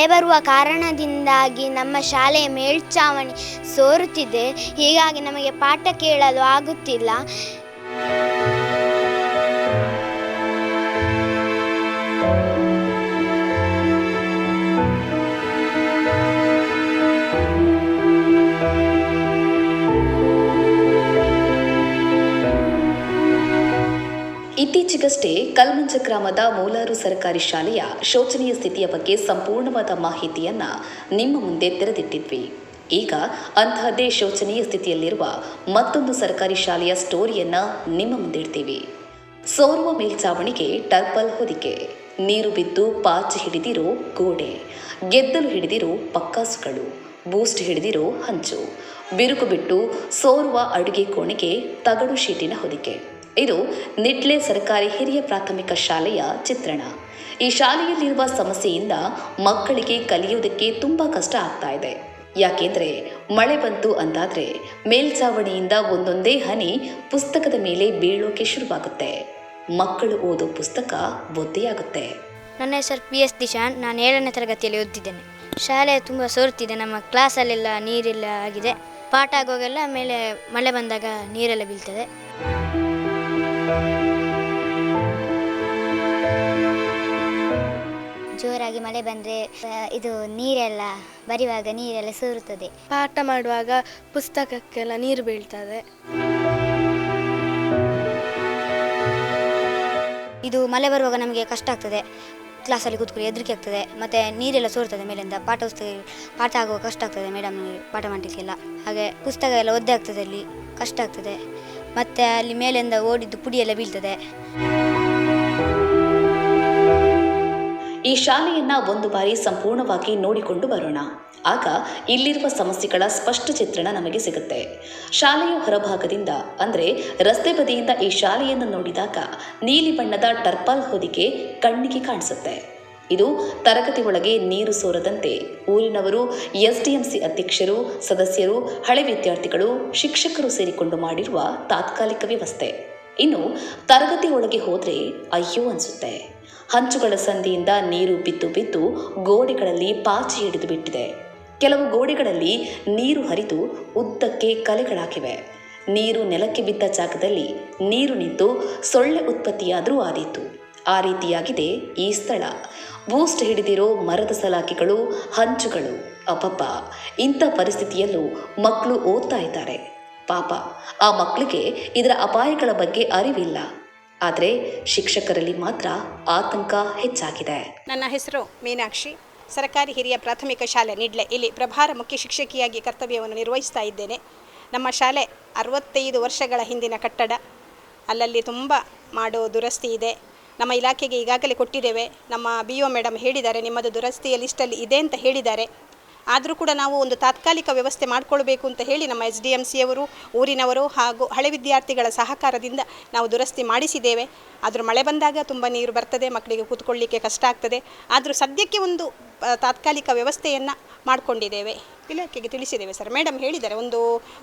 ಮಳೆ ಬರುವ ಕಾರಣದಿಂದಾಗಿ ನಮ್ಮ ಶಾಲೆಯ ಮೇಲ್ಛಾವಣಿ ಸೋರುತ್ತಿದೆ. ಹೀಗಾಗಿ ನಮಗೆ ಪಾಠ ಕೇಳಲು ಆಗುತ್ತಿಲ್ಲ. ಇತ್ತೀಚೆಗಷ್ಟೇ ಕಲ್ಮಂಚ ಗ್ರಾಮದ ಮೂಲಾರು ಸರ್ಕಾರಿ ಶಾಲೆಯ ಶೋಚನೀಯ ಸ್ಥಿತಿಯ ಬಗ್ಗೆ ಸಂಪೂರ್ಣವಾದ ಮಾಹಿತಿಯನ್ನ ನಿಮ್ಮ ಮುಂದೆ ತೆರೆದಿಟ್ಟಿದ್ವಿ. ಈಗ ಅಂತಹದ್ದೇ ಶೋಚನೀಯ ಸ್ಥಿತಿಯಲ್ಲಿರುವ ಮತ್ತೊಂದು ಸರ್ಕಾರಿ ಶಾಲೆಯ ಸ್ಟೋರಿಯನ್ನ ನಿಮ್ಮ ಮುಂದಿಡ್ತೀವಿ ಸೋರುವ ಮೇಲ್ಚಾವಣಿಗೆ ಟರ್ಪಲ್ ಹೊದಿಕೆ, ನೀರು ಬಿದ್ದು ಪಾಚಿ ಹಿಡಿದಿರೋ ಗೋಡೆ, ಗೆದ್ದಲು ಹಿಡಿದಿರೋ ಪಕ್ಕಾಸುಗಳು, ಬೂಸ್ಟ್ ಹಿಡಿದಿರೋ ಹಂಚು, ಬಿರುಕು ಬಿಟ್ಟು ಸೋರುವ ಅಡುಗೆ ಕೋಣೆಗೆ ತಗಡು ಶೀಟಿನ ಹೊದಿಕೆ. ಇದು ನಿಟ್ಲೆ ಸರ್ಕಾರಿ ಹಿರಿಯ ಪ್ರಾಥಮಿಕ ಶಾಲೆಯ ಚಿತ್ರಣ. ಈ ಶಾಲೆಯಲ್ಲಿರುವ ಸಮಸ್ಯೆಯಿಂದ ಮಕ್ಕಳಿಗೆ ಕಲಿಯುವುದಕ್ಕೆ ತುಂಬಾ ಕಷ್ಟ ಆಗ್ತಾ ಇದೆ. ಯಾಕೆಂದ್ರೆ ಮಳೆ ಬಂತು ಅಂತಾದ್ರೆ ಮೇಲ್ಛಾವಣಿಯಿಂದ ಒಂದೊಂದೇ ಹನಿ ಪುಸ್ತಕದ ಮೇಲೆ ಬೀಳೋಕೆ ಶುರುವಾಗುತ್ತೆ. ಮಕ್ಕಳು ಓದೋ ಪುಸ್ತಕ ಒದ್ದೆಯಾಗುತ್ತೆ. ನನ್ನ ಹೆಸರು ಪಿ ಎಸ್ ದಿಶಾನ್ ನಾನು ಏಳನೇ ತರಗತಿಯಲ್ಲಿ ಓದ್ತಿದ್ದೇನೆ ಶಾಲೆ ತುಂಬ ಸೋರುತ್ತಿದೆ. ನಮ್ಮ ಕ್ಲಾಸಲ್ಲೆಲ್ಲ ನೀರೆಲ್ಲ ಆಗಿದೆ. ಪಾಠ ಆಗೋಗೆಲ್ಲ ಮೇಲೆ ಮಳೆ ಬಂದಾಗ ನೀರೆಲ್ಲ ಬೀಳ್ತದೆ. ಜೋರಾಗಿ ಮಳೆ ಬಂದರೆ ಇದು ನೀರೆಲ್ಲ ಬರಿವಾಗ ನೀರೆಲ್ಲ ಸೋರುತ್ತದೆ. ಪಾಠ ಮಾಡುವಾಗ ಪುಸ್ತಕಕ್ಕೆಲ್ಲ ನೀರು ಬೀಳ್ತದೆ. ಇದು ಮಳೆ ಬರುವಾಗ ನಮಗೆ ಕಷ್ಟ ಆಗ್ತದೆ. ಕ್ಲಾಸಲ್ಲಿ ಕೂತ್ಕೊಳ್ಳಿ ಹೆದರಿಕೆ ಆಗ್ತದೆ. ಮತ್ತು ನೀರೆಲ್ಲ ಸೋರ್ತದೆ ಮೇಲಿಂದ. ಪಾಠ ಪುಸ್ತಕ ಪಾಠ ಆಗುವಾಗ ಕಷ್ಟ ಆಗ್ತದೆ ಮೇಡಮ್ ಪಾಠ ಮಾಡಲಿಕ್ಕೆಲ್ಲ. ಹಾಗೆ ಪುಸ್ತಕ ಎಲ್ಲ ಒದ್ದೆ ಆಗ್ತದೆ ಅಲ್ಲಿ. ಕಷ್ಟ ಆಗ್ತದೆ. ಮತ್ತು ಅಲ್ಲಿ ಮೇಲಿಂದ ಓಡಿದ್ದು ಪುಡಿ ಎಲ್ಲ ಬೀಳ್ತದೆ. ಈ ಶಾಲೆಯನ್ನ ಒಂದು ಬಾರಿ ಸಂಪೂರ್ಣವಾಗಿ ನೋಡಿಕೊಂಡು ಬರೋಣ. ಆಗ ಇಲ್ಲಿರುವ ಸಮಸ್ಯೆಗಳ ಸ್ಪಷ್ಟ ಚಿತ್ರಣ ನಮಗೆ ಸಿಗುತ್ತೆ. ಶಾಲೆಯ ಹೊರಭಾಗದಿಂದ, ಅಂದರೆ ರಸ್ತೆ ಬದಿಯಿಂದ ಈ ಶಾಲೆಯನ್ನು ನೋಡಿದಾಗ ನೀಲಿ ಬಣ್ಣದ ಟರ್ಪಲ್ ಹೊದಿಕೆ ಕಣ್ಣಿಗೆ ಕಾಣಿಸುತ್ತೆ. ಇದು ತರಗತಿ ಒಳಗೆ ನೀರು ಸೋರದಂತೆ. ಊರಿನವರು, ಎಸ್ಡಿಎಂಸಿ ಅಧ್ಯಕ್ಷರು, ಸದಸ್ಯರು, ಹಳೆ ವಿದ್ಯಾರ್ಥಿಗಳು, ಶಿಕ್ಷಕರು ಸೇರಿಕೊಂಡು ಮಾಡಿರುವ ತಾತ್ಕಾಲಿಕ ವ್ಯವಸ್ಥೆ. ಇನ್ನು ತರಗತಿ ಒಳಗೆ ಹೋದರೆ ಅಯ್ಯೋ ಅನಿಸುತ್ತೆ. ಹಂಚುಗಳ ಸಂದಿಯಿಂದ ನೀರು ಬಿದ್ದು ಬಿದ್ದು ಗೋಡೆಗಳಲ್ಲಿ ಪಾಚಿ ಹಿಡಿದು ಬಿಟ್ಟಿದೆ. ಕೆಲವು ಗೋಡೆಗಳಲ್ಲಿ ನೀರು ಹರಿದು ಉದ್ದಕ್ಕೆ ಕಲೆಗಳಾಗಿವೆ. ನೀರು ನೆಲಕ್ಕೆ ಬಿದ್ದ ಜಾಗದಲ್ಲಿ ನೀರು ನಿಂತು ಸೊಳ್ಳೆ ಉತ್ಪತ್ತಿಯಾದರೂ ಆದೀತು. ಆ ರೀತಿಯಾಗಿದೆ ಈ ಸ್ಥಳ. ಬೂಸ್ಟ್ ಹಿಡಿದಿರೋ ಮರದ ಸಲಾಕೆಗಳು, ಹಂಚುಗಳು ಅಪ್ಪಪ್ಪ ಇಂಥ ಪರಿಸ್ಥಿತಿಯಲ್ಲೂ ಮಕ್ಕಳು ಓದ್ತಾ ಇದ್ದಾರೆ. ಪಾಪ, ಆ ಮಕ್ಕಳಿಗೆ ಇದರ ಅಪಾಯಗಳ ಬಗ್ಗೆ ಅರಿವಿಲ್ಲ. ಆದರೆ ಶಿಕ್ಷಕರಲ್ಲಿ ಮಾತ್ರ ಆತಂಕ ಹೆಚ್ಚಾಗಿದೆ. ನನ್ನ ಹೆಸರು ಮೀನಾಕ್ಷಿ. ಸರ್ಕಾರಿ ಹಿರಿಯ ಪ್ರಾಥಮಿಕ ಶಾಲೆ ನಿಡ್ಲೆ. ಇಲ್ಲಿ ಪ್ರಭಾರ ಮುಖ್ಯ ಶಿಕ್ಷಕಿಯಾಗಿ ಕರ್ತವ್ಯವನ್ನು ನಿರ್ವಹಿಸ್ತಾ ಇದ್ದೇನೆ. ನಮ್ಮ ಶಾಲೆ ಅರವತ್ತೈದು ವರ್ಷಗಳ ಹಿಂದಿನ ಕಟ್ಟಡ. ಅಲ್ಲಲ್ಲಿ ತುಂಬ ಮಾಡೋ ದುರಸ್ತಿ ಇದೆ. ನಮ್ಮ ಇಲಾಖೆಗೆ ಈಗಾಗಲೇ ಕೊಟ್ಟಿದ್ದೇವೆ. ನಮ್ಮ ಬಿ ಒ ಮೇಡಮ್ ಹೇಳಿದ್ದಾರೆ, ನಿಮ್ಮದು ದುರಸ್ತಿಯ ಲಿಸ್ಟಲ್ಲಿ ಇದೆ ಅಂತ ಹೇಳಿದ್ದಾರೆ. ಆದರೂ ಕೂಡ ನಾವು ಒಂದು ತಾತ್ಕಾಲಿಕ ವ್ಯವಸ್ಥೆ ಮಾಡಿಕೊಳ್ಬೇಕು ಅಂತ ಹೇಳಿ ನಮ್ಮ ಎಸ್ ಡಿ ಎಂ ಸಿಯವರು ಊರಿನವರು ಹಾಗೂ ಹಳೆ ವಿದ್ಯಾರ್ಥಿಗಳ ಸಹಕಾರದಿಂದ ನಾವು ದುರಸ್ತಿ ಮಾಡಿಸಿದ್ದೇವೆ. ಆದರೂ ಮಳೆ ಬಂದಾಗ ತುಂಬ ನೀರು ಬರ್ತದೆ, ಮಕ್ಕಳಿಗೆ ಕೂತ್ಕೊಳ್ಳಿಕ್ಕೆ ಕಷ್ಟ ಆಗ್ತದೆ. ಆದರೂ ಸದ್ಯಕ್ಕೆ ಒಂದು ತಾತ್ಕಾಲಿಕ ವ್ಯವಸ್ಥೆಯನ್ನು ಮಾಡಿಕೊಂಡಿದ್ದೇವೆ. ಇಲಾಖೆಗೆ ತಿಳಿಸಿದ್ದೇವೆ ಸರ್. ಮೇಡಮ್ ಹೇಳಿದ್ದಾರೆ, ಒಂದು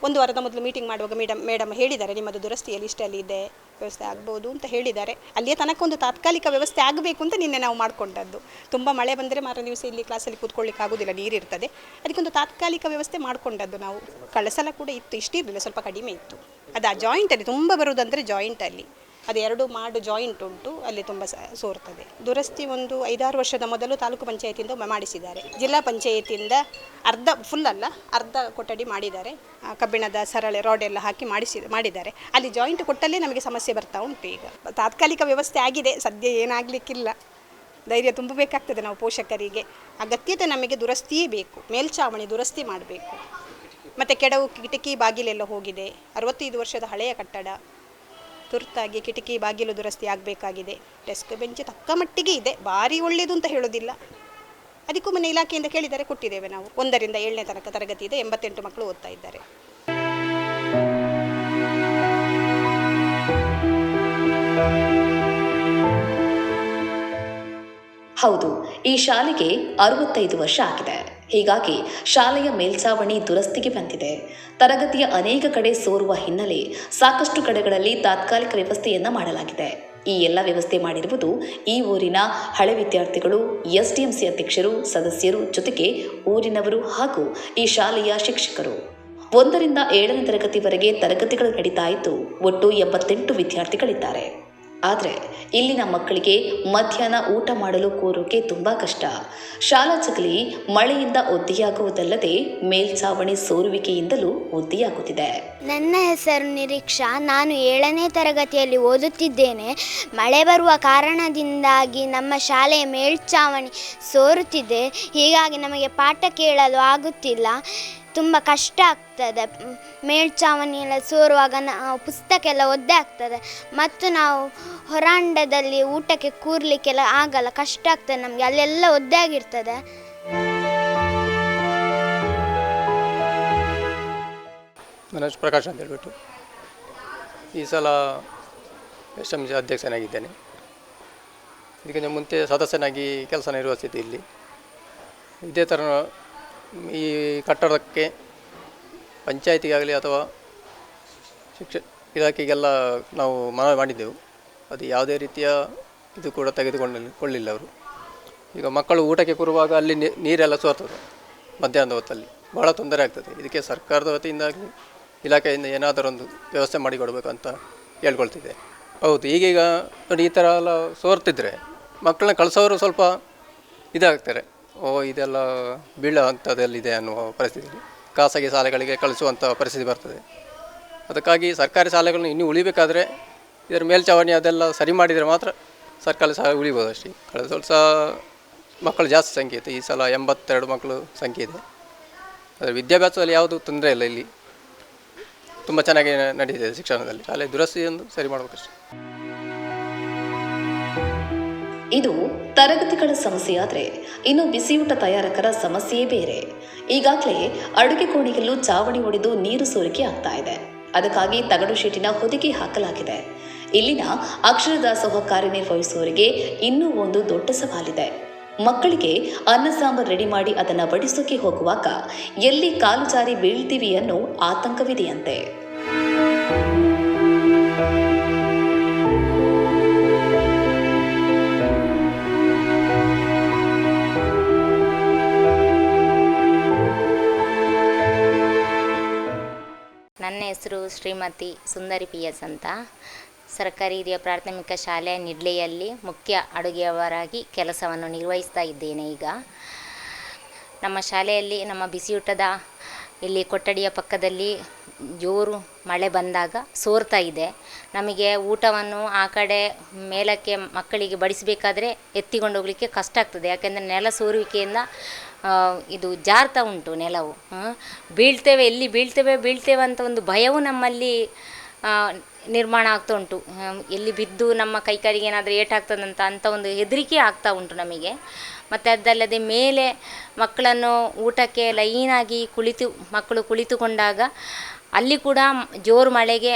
ಒಂದು ವಾರದ ಮೊದಲು ಮೀಟಿಂಗ್ ಮಾಡುವಾಗ ಮೇಡಮ್ ಮೇಡಮ್ ಹೇಳಿದ್ದಾರೆ, ನಿಮ್ಮದು ದುರಸ್ತಿಯಲ್ಲಿ ಇಷ್ಟಲ್ಲಿ ಇದೆ, ವ್ಯವಸ್ಥೆ ಆಗ್ಬೋದು ಅಂತ ಹೇಳಿದ್ದಾರೆ. ಅಲ್ಲಿಯ ತನಕ ಒಂದು ತಾತ್ಕಾಲಿಕ ವ್ಯವಸ್ಥೆ ಆಗಬೇಕು ಅಂತ ನಿನ್ನೆ ನಾವು ಮಾಡಿಕೊಂಡದ್ದು. ತುಂಬ ಮಳೆ ಬಂದರೆ ಮಾರ ದಿವಸ ಇಲ್ಲಿ ಕ್ಲಾಸಲ್ಲಿ ಕೂತ್ಕೊಳ್ಳಿಕ್ಕೆ ಆಗೋದಿಲ್ಲ ನೀರಿರ್ತದೆ ಅದಕ್ಕೊಂದು ತಾತ್ಕಾಲಿಕ ವ್ಯವಸ್ಥೆ ಮಾಡಿಕೊಂಡದ್ದು ನಾವು. ಕಳಸಲ ಕೂಡ ಇತ್ತು, ಇಷ್ಟಿರಲಿಲ್ಲ, ಸ್ವಲ್ಪ ಕಡಿಮೆ ಇತ್ತು. ಅದು ಆ ಜಾಯಿಂಟಲ್ಲಿ ತುಂಬ ಬರುವುದಂದರೆ ಜಾಯಿಂಟಲ್ಲಿ ಅದು ಎರಡು ಮಾಡು ಜಾಯಿಂಟ್ ಉಂಟು, ಅಲ್ಲಿ ತುಂಬ ಸೋರ್ತದೆ. ದುರಸ್ತಿ ಒಂದು ಐದಾರು ವರ್ಷದ ಮೊದಲು ತಾಲೂಕು ಪಂಚಾಯತಿಯಿಂದ ಮಾಡಿಸಿದ್ದಾರೆ. ಜಿಲ್ಲಾ ಪಂಚಾಯತಿಯಿಂದ ಅರ್ಧ ಫುಲ್ ಅಲ್ಲ, ಅರ್ಧ ಕೊಠಡಿ ಮಾಡಿದ್ದಾರೆ. ಕಬ್ಬಿಣದ ಸರಳೆ ರಾಡ್ ಎಲ್ಲ ಹಾಕಿ ಮಾಡಿಸಿ, ಮಾಡಿದ್ದಾರೆ. ಅಲ್ಲಿ ಜಾಯಿಂಟ್ ಕೊಟ್ಟಲ್ಲೇ ನಮಗೆ ಸಮಸ್ಯೆ ಬರ್ತಾ ಉಂಟು ಈಗ. ತಾತ್ಕಾಲಿಕ ವ್ಯವಸ್ಥೆ ಆಗಿದೆ, ಸದ್ಯ ಏನಾಗಲಿಕ್ಕಿಲ್ಲ. ಧೈರ್ಯ ತುಂಬಬೇಕಾಗ್ತದೆ ನಾವು ಪೋಷಕರಿಗೆ. ಅಗತ್ಯತೆ ನಮಗೆ ದುರಸ್ತಿಯೇ ಬೇಕು ಮೇಲ್ಛಾವಣಿ ದುರಸ್ತಿ ಮಾಡಬೇಕು. ಮತ್ತು ಕೆಡವು ಕಿಟಕಿ ಬಾಗಿಲೆಲ್ಲ ಹೋಗಿದೆ. ಅರವತ್ತೈದು ವರ್ಷದ ಹಳೆಯ ಕಟ್ಟಡ. ತುರ್ತಾಗಿ ಕಿಟಕಿ ಬಾಗಿಲು ದುರಸ್ತಿ ಆಗಬೇಕಾಗಿದೆ. ಡೆಸ್ಕ್ ಬೆಂಚ್ ತಕ್ಕ ಮಟ್ಟಿಗೆ ಇದೆ. ಭಾರಿ ಒಳ್ಳೆಯದು ಅಂತ ಹೇಳೋದಿಲ್ಲ. ಅದಕ್ಕೂ ಮನೆ ಇಲಾಖೆಯಿಂದ ಕೇಳಿದರೆ ಕೊಟ್ಟಿದ್ದೇವೆ ನಾವು. ಒಂದರಿಂದ ಏಳನೇ ತನಕ ತರಗತಿ ಇದೆ. ಎಂಬತ್ತೆಂಟು ಮಕ್ಕಳು ಓದ್ತಾ ಇದ್ದಾರೆ. ಹೌದು, ಈ ಶಾಲೆಗೆ ಅರವತ್ತೈದು ವರ್ಷ ಆಗಿದೆ. ಹೀಗಾಗಿ ಶಾಲೆಯ ಮೇಲ್ಛಾವಣಿ ದುರಸ್ತಿಗೆ ಬಂದಿದೆ. ತರಗತಿಯ ಅನೇಕ ಕಡೆ ಸೋರುವ ಹಿನ್ನೆಲೆ ಸಾಕಷ್ಟು ಕಡೆಗಳಲ್ಲಿ ತಾತ್ಕಾಲಿಕ ವ್ಯವಸ್ಥೆಯನ್ನ ಮಾಡಲಾಗಿದೆ. ಈ ಎಲ್ಲ ವ್ಯವಸ್ಥೆ ಮಾಡಿರುವುದು ಈ ಊರಿನ ಹಳೆ ವಿದ್ಯಾರ್ಥಿಗಳು, ಎಸ್ಡಿಎಂಸಿ ಅಧ್ಯಕ್ಷರು, ಸದಸ್ಯರು ಜೊತೆಗೆ ಊರಿನವರು ಹಾಗೂ ಈ ಶಾಲೆಯ ಶಿಕ್ಷಕರು. ಒಂದರಿಂದ ಏಳನೇ ತರಗತಿವರೆಗೆ ತರಗತಿಗಳು ನಡೀತಾ ಇದ್ದು, ಒಟ್ಟು ಎಂಬತ್ತೆಂಟು ವಿದ್ಯಾರ್ಥಿಗಳಿದ್ದಾರೆ. ಆದರೆ ಇಲ್ಲಿನ ಮಕ್ಕಳಿಗೆ ಮಧ್ಯಾಹ್ನ ಊಟ ಮಾಡಲು ಕೂರೋಕೆ ತುಂಬ ಕಷ್ಟ. ಶಾಲಾ ಚಕಲಿ ಮಳೆಯಿಂದ ಒದ್ದೆಯಾಗುವುದಲ್ಲದೆ ಮೇಲ್ಛಾವಣಿ ಸೋರುವಿಕೆಯಿಂದಲೂ ಒದ್ದೆಯಾಗುತ್ತಿದೆ ನನ್ನ ಹೆಸರು ನಿರೀಕ್ಷಾ. ನಾನು ಏಳನೇ ತರಗತಿಯಲ್ಲಿ ಓದುತ್ತಿದ್ದೇನೆ. ಮಳೆ ಬರುವ ಕಾರಣದಿಂದಾಗಿ ನಮ್ಮ ಶಾಲೆಯ ಮೇಲ್ಛಾವಣಿ ಸೋರುತ್ತಿದೆ. ಹೀಗಾಗಿ ನಮಗೆ ಪಾಠ ಕೇಳಲು ಆಗುತ್ತಿಲ್ಲ. ತುಂಬ ಕಷ್ಟ ಆಗ್ತದೆ. ಮೇಲ್ಛಾವಣಿ ಎಲ್ಲ ಸೋರುವಾಗ ನಾವು ಪುಸ್ತಕ ಎಲ್ಲ ಒದ್ದೆ ಆಗ್ತದೆ. ಮತ್ತು ನಾವು ಹೊರಾಂಡದಲ್ಲಿ ಊಟಕ್ಕೆ ಕೂರ್ಲಿಕ್ಕೆಲ್ಲ ಆಗಲ್ಲ, ಕಷ್ಟ ಆಗ್ತದೆ ನಮಗೆ, ಅಲ್ಲೆಲ್ಲ ಒದ್ದೆ ಆಗಿರ್ತದೆ. ಮನೋಜ್ ಪ್ರಕಾಶ್ ಅಂತ ಹೇಳ್ಬಿಟ್ಟು. ಈ ಸಲ ಎಸ್ ಎಂ ಸಿ ಅಧ್ಯಕ್ಷನಾಗಿದ್ದೇನೆ. ಇದಕ್ಕಿಂತ ಮುಂಚೆ ಸದಸ್ಯನಾಗಿ ಕೆಲಸ ನಿರ್ವಹಿಸಿದ್ದೆ ಇಲ್ಲಿ. ಇದೇ ಥರ ಈ ಕಟ್ಟಡಕ್ಕೆ ಪಂಚಾಯತಿಗಾಗಲಿ ಅಥವಾ ಶಿಕ್ಷ ಇಲಾಖೆಗೆಲ್ಲ ನಾವು ಮನವಿ ಮಾಡಿದ್ದೆವು. ಅದು ಯಾವುದೇ ರೀತಿಯ ಇದು ಕೂಡ ತೆಗೆದುಕೊಂಡು ಕೊಳ್ಳಿಲ್ಲ ಅವರು. ಈಗ ಮಕ್ಕಳು ಊಟಕ್ಕೆ ಕೂರುವಾಗ ಅಲ್ಲಿ ನೀರೆಲ್ಲ ಸೋರ್ತದೆ ಮಧ್ಯಾಹ್ನದ ಹೊತ್ತಲ್ಲಿ. ಭಾಳ ತೊಂದರೆ ಆಗ್ತದೆ. ಇದಕ್ಕೆ ಸರ್ಕಾರದ ವತಿಯಿಂದಾಗಲಿ ಇಲಾಖೆಯಿಂದ ಏನಾದರೂ ಒಂದು ವ್ಯವಸ್ಥೆ ಮಾಡಿಕೊಡ್ಬೇಕಂತ ಹೇಳ್ಕೊಳ್ತಿದ್ದೆ. ಹೌದು, ಈಗೀಗ ನೋಡಿ ಈ ಥರ ಎಲ್ಲ ಸೋರ್ತಿದ್ರೆ ಮಕ್ಕಳನ್ನ ಕಳಿಸೋರು ಸ್ವಲ್ಪ ಇದಾಗ್ತಾರೆ. ಓ, ಇದೆಲ್ಲ ಬೀಳೋ ಅಂಥದ್ದೆಲ್ಲಿದೆ ಅನ್ನುವ ಪರಿಸ್ಥಿತಿ ಖಾಸಗಿ ಶಾಲೆಗಳಿಗೆ ಕಳಿಸುವಂಥ ಪರಿಸ್ಥಿತಿ ಬರ್ತದೆ. ಅದಕ್ಕಾಗಿ ಸರ್ಕಾರಿ ಶಾಲೆಗಳನ್ನು ಇನ್ನೂ ಉಳಿಬೇಕಾದ್ರೆ ಇದರ ಮೇಲ್ಚಾವಣಿ ಅದೆಲ್ಲ ಸರಿ ಮಾಡಿದರೆ ಮಾತ್ರ ಸರ್ಕಾರಿ ಶಾಲೆ ಉಳಿಬೋದು ಅಷ್ಟೇ. ಕಳೆದ ವರ್ಷ ಮಕ್ಕಳು ಜಾಸ್ತಿ ಸಂಖ್ಯೆ ಇತ್ತು. ಈ ಸಲ ಎಂಬತ್ತೆರಡು ಮಕ್ಕಳು ಸಂಖ್ಯೆ ಇದೆ. ಅದರ ವಿದ್ಯಾಭ್ಯಾಸದಲ್ಲಿ ಯಾವುದು ತೊಂದರೆ ಇಲ್ಲ ಇಲ್ಲಿ. ತುಂಬ ಚೆನ್ನಾಗಿ ನಡೀತಿದೆ ಶಿಕ್ಷಣದಲ್ಲಿ. ಶಾಲೆ ದುರಸ್ತಿಯನ್ನು ಸರಿ ಮಾಡಬೇಕಷ್ಟೇ. ಇದು ತರಗತಿಗಳ ಸಮಸ್ಯೆಯಾದರೆ ಇನ್ನು ಬಿಸಿಯೂಟ ತಯಾರಕರ ಸಮಸ್ಯೆಯೇ ಬೇರೆ. ಈಗಾಗಲೇ ಅಡುಗೆ ಕೋಣೆಯಲ್ಲೂ ಚಾವಣಿ ಒಡೆದು ನೀರು ಸೋರಿಕೆ ಆಗ್ತಾ ಇದೆ. ಅದಕ್ಕಾಗಿ ತಗಡು ಶೀಟಿನ ಹೊದಿಕೆ ಹಾಕಲಾಗಿದೆ. ಇಲ್ಲಿನ ಅಕ್ಷರದಾಸೋಹ ಕಾರ್ಯನಿರ್ವಹಿಸುವವರಿಗೆ ಇನ್ನೂ ಒಂದು ದೊಡ್ಡ ಸವಾಲಿದೆ. ಮಕ್ಕಳಿಗೆ ಅನ್ನ ಸಾಂಬಾರ್ ರೆಡಿ ಮಾಡಿ ಅದನ್ನು ಬಡಿಸೋಕೆ ಹೋಗುವಾಗ ಎಲ್ಲಿ ಕಾಲು ಜಾರಿ ಬೀಳ್ತೀವಿ ಅನ್ನೋ ಆತಂಕವಿದೆಯಂತೆ. ನನ್ನ ಹೆಸರು ಶ್ರೀಮತಿ ಸುಂದರಿ ಪಿ ಎಸ್ ಅಂತ. ಸರ್ಕಾರಿ ಹಿರಿಯ ಪ್ರಾಥಮಿಕ ಶಾಲೆ ನಿಡ್ಲೆಯಲ್ಲಿ ಮುಖ್ಯ ಅಡುಗೆಯವರಾಗಿ ಕೆಲಸವನ್ನು ನಿರ್ವಹಿಸ್ತಾ ಇದ್ದೇನೆ ಈಗ. ನಮ್ಮ ಶಾಲೆಯಲ್ಲಿ ನಮ್ಮ ಬಿಸಿಯೂಟದ ಇಲ್ಲಿ ಕೊಠಡಿಯ ಪಕ್ಕದಲ್ಲಿ ಜೋರು ಮಳೆ ಬಂದಾಗ ಸೋರ್ತಾ ಇದೆ. ನಮಗೆ ಊಟವನ್ನು ಆ ಕಡೆ ಮೇಲಕ್ಕೆ ಮಕ್ಕಳಿಗೆ ಬಡಿಸಬೇಕಾದ್ರೆ ಎತ್ತಿಕೊಂಡು ಹೋಗಲಿಕ್ಕೆ ಕಷ್ಟ ಆಗ್ತದೆ. ಯಾಕೆಂದರೆ ನೆಲ ಸೋರುವಿಕೆಯಿಂದ ಇದು ಜಾರ್ತಾ ಉಂಟು ನೆಲವು. ಬೀಳ್ತೇವೆ, ಎಲ್ಲಿ ಬೀಳ್ತೇವೆ ಬೀಳ್ತೇವೆ ಅಂತ ಒಂದು ಭಯವು ನಮ್ಮಲ್ಲಿ ನಿರ್ಮಾಣ ಆಗ್ತಾ ಉಂಟು. ಎಲ್ಲಿ ಬಿದ್ದು ನಮ್ಮ ಕೈಕಾಲಿಗೆ ಏನಾದರೂ ಏಟಾಗ್ತದಂತ ಅಂತ ಒಂದು ಹೆದರಿಕೆ ಆಗ್ತಾ ಉಂಟು ನಮಗೆ. ಮತ್ತು ಅದಲ್ಲದೆ ಮೇಲೆ ಮಕ್ಕಳನ್ನು ಊಟಕ್ಕೆ ಲೈನಾಗಿ ಕುಳಿತು, ಮಕ್ಕಳು ಕುಳಿತುಕೊಂಡಾಗ ಅಲ್ಲಿ ಕೂಡ ಜೋರು ಮಳೆಗೆ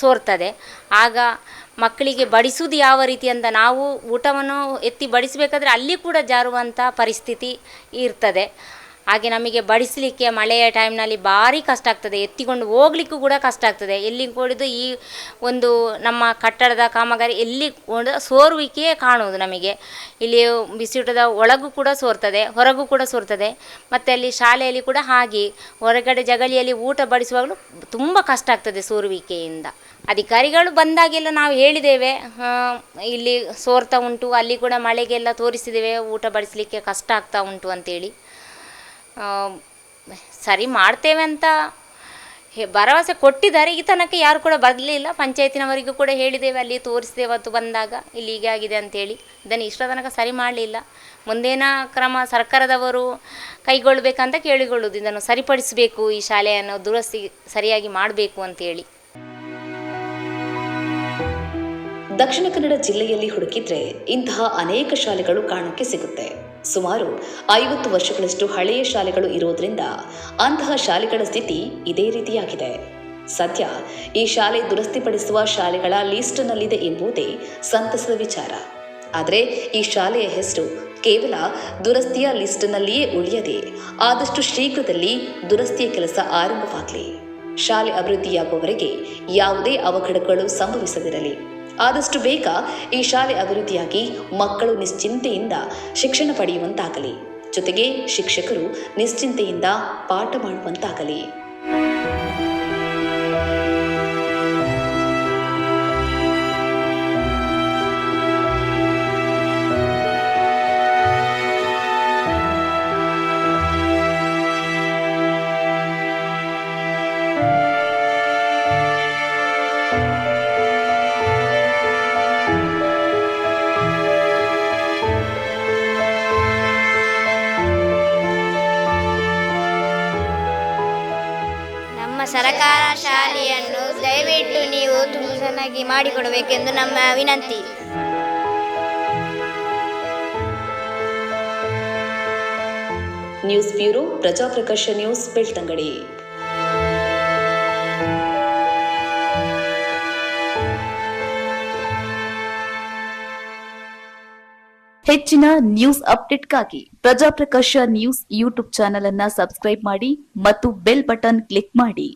ಸೋರ್ತದೆ. ಆಗ ಮಕ್ಕಳಿಗೆ ಬಡಿಸುವುದು ಯಾವ ರೀತಿ ಅಂತ ನಾವು ಊಟವನ್ನು ಎತ್ತಿ ಬಡಿಸಬೇಕಾದ್ರೆ ಅಲ್ಲಿ ಕೂಡ ಜಾರುವಂಥ ಪರಿಸ್ಥಿತಿ ಇರ್ತದೆ. ಹಾಗೆ ನಮಗೆ ಬಡಿಸಲಿಕ್ಕೆ ಮಳೆಯ ಟೈಮ್ನಲ್ಲಿ ಭಾರಿ ಕಷ್ಟ ಆಗ್ತದೆ. ಎತ್ತಿಕೊಂಡು ಹೋಗ್ಲಿಕ್ಕೂ ಕೂಡ ಕಷ್ಟ ಆಗ್ತದೆ. ಎಲ್ಲಿ ಕೂಡಿದು ಈ ಒಂದು ನಮ್ಮ ಕಟ್ಟಡದ ಕಾಮಗಾರಿ ಎಲ್ಲಿ ಕೂಡ ಸೋರುವಿಕೆಯೇ ಕಾಣುವುದು ನಮಗೆ. ಇಲ್ಲಿ ಬಿಸಿಯೂಟದ ಒಳಗೂ ಕೂಡ ಸೋರ್ತದೆ, ಹೊರಗೂ ಕೂಡ ಸೋರ್ತದೆ. ಮತ್ತು ಅಲ್ಲಿ ಶಾಲೆಯಲ್ಲಿ ಕೂಡ ಹಾಗೆ. ಹೊರಗಡೆ ಜಗಳಿಯಲ್ಲಿ ಊಟ ಬಡಿಸುವಾಗಲೂ ತುಂಬ ಕಷ್ಟ ಆಗ್ತದೆ ಸೋರುವಿಕೆಯಿಂದ. ಅಧಿಕಾರಿಗಳು ಬಂದಾಗೆಲ್ಲ ನಾವು ಹೇಳಿದ್ದೇವೆ ಇಲ್ಲಿ ಸೋರ್ತಾ ಉಂಟು, ಅಲ್ಲಿ ಕೂಡ ಮಳೆಗೆಲ್ಲ ತೋರಿಸಿದ್ದೇವೆ, ಊಟ ಬಡಿಸಲಿಕ್ಕೆ ಕಷ್ಟ ಆಗ್ತಾ ಉಂಟು ಅಂತೇಳಿ. ಸರಿ ಮಾಡ್ತೇವೆ ಅಂತ ಭರವಸೆ ಕೊಟ್ಟಿದ್ದಾರೆ. ಈ ತನಕ ಯಾರು ಕೂಡ ಬರಲಿಲ್ಲ. ಪಂಚಾಯತಿನವರಿಗೂ ಕೂಡ ಹೇಳಿದ್ದೇವೆ. ಅಲ್ಲಿ ತೋರಿಸಿದೆವು ಅವತ್ತು ಬಂದಾಗ. ಇಲ್ಲಿ ಹೀಗೆ ಆಗಿದೆ ಅಂತೇಳಿ. ಇದನ್ನು ಇಷ್ಟ ತನಕ ಸರಿ ಮಾಡಲಿಲ್ಲ. ಮುಂದೇನ ಕ್ರಮ ಸರ್ಕಾರದವರು ಕೈಗೊಳ್ಳಬೇಕಂತ ಕೇಳಿಕೊಳ್ಳುವುದು. ಇದನ್ನು ಸರಿಪಡಿಸಬೇಕು. ಈ ಶಾಲೆಯನ್ನು ದುರಸ್ತಿ ಸರಿಯಾಗಿ ಮಾಡಬೇಕು ಅಂತೇಳಿ. ದಕ್ಷಿಣ ಕನ್ನಡ ಜಿಲ್ಲೆಯಲ್ಲಿ ಹುಡುಕಿದ್ರೆ ಇಂತಹ ಅನೇಕ ಶಾಲೆಗಳು ಕಾಣಕ್ಕೆ ಸಿಗುತ್ತೆ. ಸುಮಾರು ಐವತ್ತು ವರ್ಷಗಳಷ್ಟು ಹಳೆಯ ಶಾಲೆಗಳು ಇರೋದ್ರಿಂದ ಅಂತಹ ಶಾಲೆಗಳ ಸ್ಥಿತಿ ಇದೇ ರೀತಿಯಾಗಿದೆ. ಸದ್ಯ ಈ ಶಾಲೆ ದುರಸ್ತಿಪಡಿಸುವ ಶಾಲೆಗಳ ಲಿಸ್ಟ್ನಲ್ಲಿದೆ ಎಂಬುದೇ ಸಂತಸದ ವಿಚಾರ. ಆದರೆ ಈ ಶಾಲೆಯ ಹೆಸರು ಕೇವಲ ದುರಸ್ತಿಯ ಲಿಸ್ಟ್ನಲ್ಲಿಯೇ ಉಳಿಯದೆ ಆದಷ್ಟು ಶೀಘ್ರದಲ್ಲಿ ದುರಸ್ತಿಯ ಕೆಲಸ ಆರಂಭವಾಗಲಿ. ಶಾಲೆ ಅಭಿವೃದ್ಧಿಯಾಗುವವರೆಗೆ ಯಾವುದೇ ಅವಘಡಗಳು ಸಂಭವಿಸದಿರಲಿ. ಆದಷ್ಟು ಬೇಗ ಈ ಶಾಲೆ ಅಭಿವೃದ್ಧಿಯಾಗಿ ಮಕ್ಕಳು ನಿಶ್ಚಿಂತೆಯಿಂದ ಶಿಕ್ಷಣ ಪಡೆಯುವಂತಾಗಲಿ. ಜೊತೆಗೆ ಶಿಕ್ಷಕರು ನಿಶ್ಚಿಂತೆಯಿಂದ ಪಾಠ ಮಾಡುವಂತಾಗಲಿ. ಸರಕಾರ ಶಾಲೆಯನ್ನು ದಯವಿಟ್ಟು ನೀವು ತುಂಬ ಚೆನ್ನಾಗಿ ಮಾಡಿಕೊಡಬೇಕೆಂದು ನಮ್ಮ ವಿನಂತಿ. News bureau Prajaprakasha news Belthangady. ಹೆಚ್ಚಿನ ನ್ಯೂಸ್ ಅಪ್ಡೇಟ್ಗಾಗಿ ಪ್ರಜಾಪ್ರಕಾಶ ನ್ಯೂಸ್ ಯೂಟ್ಯೂಬ್ ಚಾನೆಲ್ ಅನ್ನ ಸಬ್ಸ್ಕ್ರೈಬ್ ಮಾಡಿ ಮತ್ತು ಬೆಲ್ ಬಟನ್ ಕ್ಲಿಕ್ ಮಾಡಿ.